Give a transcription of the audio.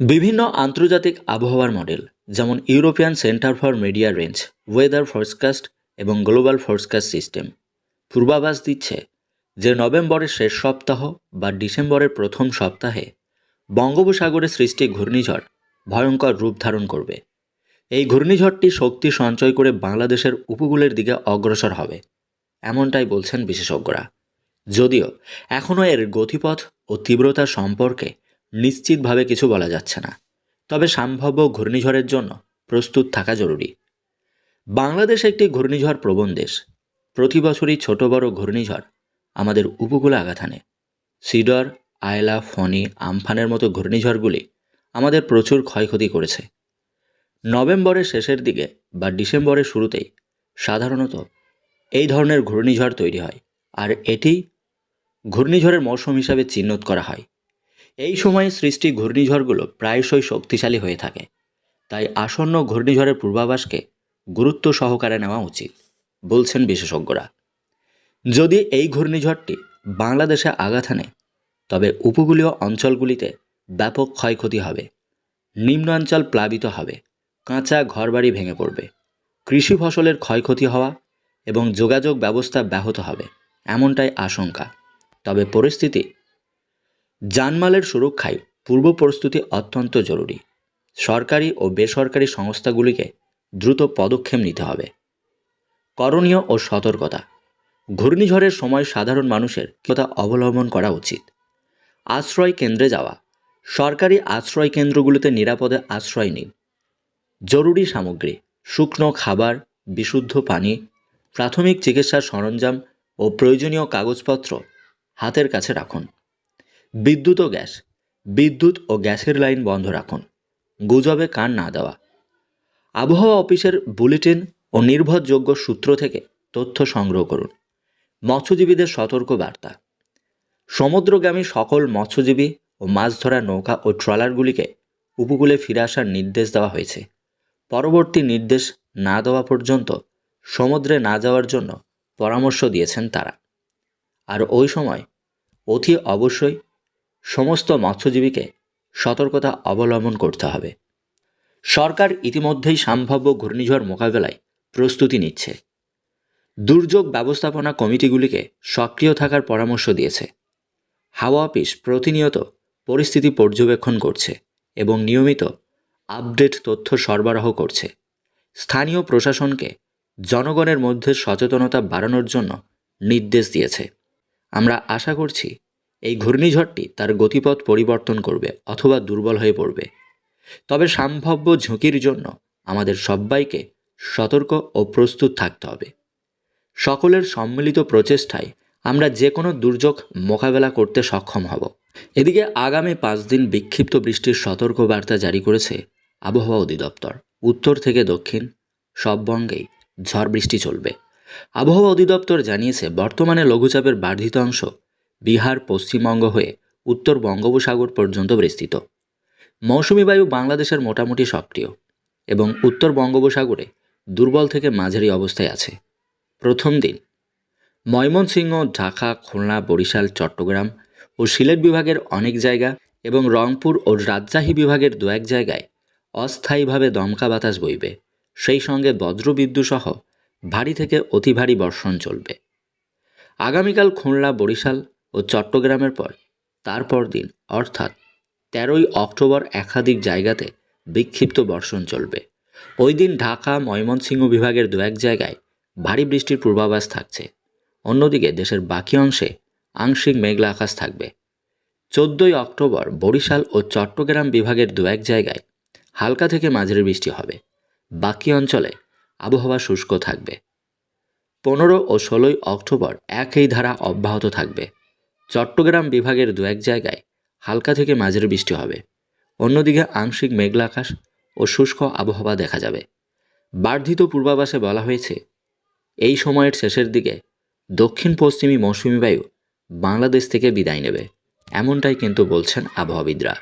বিভিন্ন আন্তর্জাতিক আবহাওয়ার মডেল, যেমন European centre for medium range, weather forecast এবং গ্লোবাল ফোরকাস্ট সিস্টেম। পূর্বাভাস দিচ্ছে যে নভেম্বরের শেষ সপ্তাহ বা ডিসেম্বরের প্রথম সপ্তাহে বঙ্গোপসাগরে সৃষ্টি ঘূর্ণিঝড় ভয়ঙ্কর রূপ ধারণ করবে। এই ঘূর্ণিঝড়টি শক্তি সঞ্চয় করে বাংলাদেশের উপকূলের দিকে অগ্রসর হবে, এমনটাই বলছেন বিশেষজ্ঞরা। যদিও এখনও এর গতিপথ ও তীব্রতা সম্পর্কে নিশ্চিতভাবে কিছু বলা যাচ্ছে না। তবে সম্ভাব্য ঘূর্ণিঝড়ের জন্য প্রস্তুত থাকা জরুরি। বাংলাদেশ একটি ঘূর্ণিঝড় প্রবণ দেশ। প্রতি বছরই ছোট বড় ঘূর্ণিঝড় আমাদের উপকূলে আঘাত হানে সিডর, আয়লা ফনি আমফানের মতো ঘূর্ণিঝড়গুলি আমাদের প্রচুর ক্ষয়ক্ষতি করেছে। নভেম্বরের শেষের দিকে বা ডিসেম্বরের শুরুতেই সাধারণত এই ধরনের ঘূর্ণিঝড় তৈরি হয়। আর এটি ঘূর্ণিঝড়ের মৌসুম হিসাবে চিহ্নিত করা হয়। এই সময়ে সৃষ্টি ঘূর্ণিঝড়গুলো প্রায়শই শক্তিশালী হয়ে থাকে। তাই আসন্ন ঘূর্ণিঝড়ের পূর্বাভাসকে গুরুত্ব সহকারে নেওয়া উচিত, বলছেন বিশেষজ্ঞরা। যদি এই ঘূর্ণিঝড়টি বাংলাদেশে আঘাত হানে, তবে উপকূলীয় অঞ্চলগুলিতে ব্যাপক ক্ষয়ক্ষতি হবে, নিম্নাঞ্চল প্লাবিত হবে, কাঁচা ঘরবাড়ি ভেঙে পড়বে, কৃষি ফসলের ক্ষয়ক্ষতি হওয়া এবং যোগাযোগ ব্যবস্থা ব্যাহত হবে, এমনটাই আশঙ্কা। তবে পরিস্থিতি জানমালের সুরক্ষায় পূর্ব প্রস্তুতি অত্যন্ত জরুরি। সরকারি ও বেসরকারি সংস্থাগুলিকে দ্রুত পদক্ষেপ নিতে হবে। করণীয় ও সতর্কতা। ঘূর্ণিঝড়ের সময় সাধারণ মানুষের কথা অবলম্বন করা উচিত। আশ্রয় কেন্দ্রে যাওয়া। সরকারি আশ্রয় কেন্দ্রগুলোতে নিরাপদে আশ্রয় নিন। জরুরি সামগ্রী, শুকনো খাবার, বিশুদ্ধ পানি, প্রাথমিক চিকিৎসার সরঞ্জাম ও প্রয়োজনীয় কাগজপত্র হাতের কাছে রাখুন। বিদ্যুৎ ও গ্যাস। বিদ্যুৎ ও গ্যাসের লাইন বন্ধ রাখুন। গুজবে কান না দেওয়া। আবহাওয়া অফিসের বুলেটিন ও নির্ভরযোগ্য সূত্র থেকে তথ্য সংগ্রহ করুন। মৎস্যজীবীদের সতর্ক বার্তা। সমুদ্রগামী সকল মৎস্যজীবী ও মাছ ধরা নৌকা ও ট্রলারগুলিকে উপকূলে ফিরে আসার নির্দেশ দেওয়া হয়েছে। পরবর্তী নির্দেশ না দেওয়া পর্যন্ত সমুদ্রে না যাওয়ার জন্য পরামর্শ দিয়েছেন তারা। আর ওই সময় অতি অবশ্যই সমস্ত মৎস্যজীবীকে সতর্কতা অবলম্বন করতে হবে। সরকার ইতিমধ্যেই সম্ভাব্য ঘূর্ণিঝড় মোকাবেলায় প্রস্তুতি নিচ্ছে। দুর্যোগ ব্যবস্থাপনা কমিটিগুলিকে সক্রিয় থাকার পরামর্শ দিয়েছে। হাওয়া অফিস প্রতিনিয়ত পরিস্থিতি পর্যবেক্ষণ করছে এবং নিয়মিত আপডেট তথ্য সরবরাহ করছে। স্থানীয় প্রশাসনকে জনগণের মধ্যে সচেতনতা বাড়ানোর জন্য নির্দেশ দিয়েছে। আমরা আশা করছি এই ঘূর্ণিঝড়টি তার গতিপথ পরিবর্তন করবে অথবা দুর্বল হয়ে পড়বে। তবে সম্ভাব্য ঝুঁকির জন্য আমাদের সবাইকে সতর্ক ও প্রস্তুত থাকতে হবে। সকলের সম্মিলিত প্রচেষ্টায় আমরা যে কোনো দুর্যোগ মোকাবেলা করতে সক্ষম হব। এদিকে আগামী পাঁচ দিন বিক্ষিপ্ত বৃষ্টির সতর্ক বার্তা জারি করেছে আবহাওয়া অধিদপ্তর। উত্তর থেকে দক্ষিণ সব বঙ্গেই ঝড় বৃষ্টি চলবে। আবহাওয়া অধিদপ্তর জানিয়েছে, বর্তমানে লঘুচাপের বর্ধিত অংশ বিহার পশ্চিমবঙ্গ হয়ে উত্তর বঙ্গোপসাগর পর্যন্ত বিস্তৃত। মৌসুমি বায়ু বাংলাদেশের মোটামুটি সক্রিয় এবং উত্তর বঙ্গোপসাগরে দুর্বল থেকে মাঝারি অবস্থায় আছে। প্রথম দিন, ময়মনসিংহ, ঢাকা, খুলনা, বরিশাল, চট্টগ্রাম ও সিলেট বিভাগের অনেক জায়গা এবং রংপুর ও রাজশাহী বিভাগের দু এক জায়গায় অস্থায়ীভাবে দমকা বাতাস বইবে। সেই সঙ্গে বজ্রবিদ্যুৎ সহ ভারী থেকে অতি ভারী বর্ষণ চলবে। আগামীকাল খুলনা, বরিশাল ও চট্টগ্রামের পর, তারপর দিন, অর্থাৎ তেরোই অক্টোবর একাধিক জায়গাতে বিক্ষিপ্ত বর্ষণ চলবে। ওই দিন ঢাকা, ময়মনসিংহ বিভাগের দু এক জায়গায় ভারী বৃষ্টির পূর্বাভাস থাকছে। অন্যদিকে দেশের বাকি অংশে আংশিক মেঘলা আকাশ থাকবে। চোদ্দই অক্টোবর বরিশাল ও চট্টগ্রাম বিভাগের দু এক জায়গায় হালকা থেকে মাঝারি বৃষ্টি হবে। বাকি অঞ্চলে আবহাওয়া শুষ্ক থাকবে। পনেরো ও ষোলোই অক্টোবর একই ধারা অব্যাহত থাকবে। চট্টগ্রাম বিভাগের দু এক জায়গায় হালকা থেকে মাঝের বৃষ্টি হবে। অন্যদিকে আংশিক মেঘলা আকাশ ও শুষ্ক আবহাওয়া দেখা যাবে। বর্ধিত পূর্বাভাসে বলা হয়েছে, এই সময়ের শেষের দিকে দক্ষিণ পশ্চিমী মৌসুমি বায়ু বাংলাদেশ থেকে বিদায় নেবে, এমনটাই কিন্তু বলছেন আবহাওয়াবিদরা।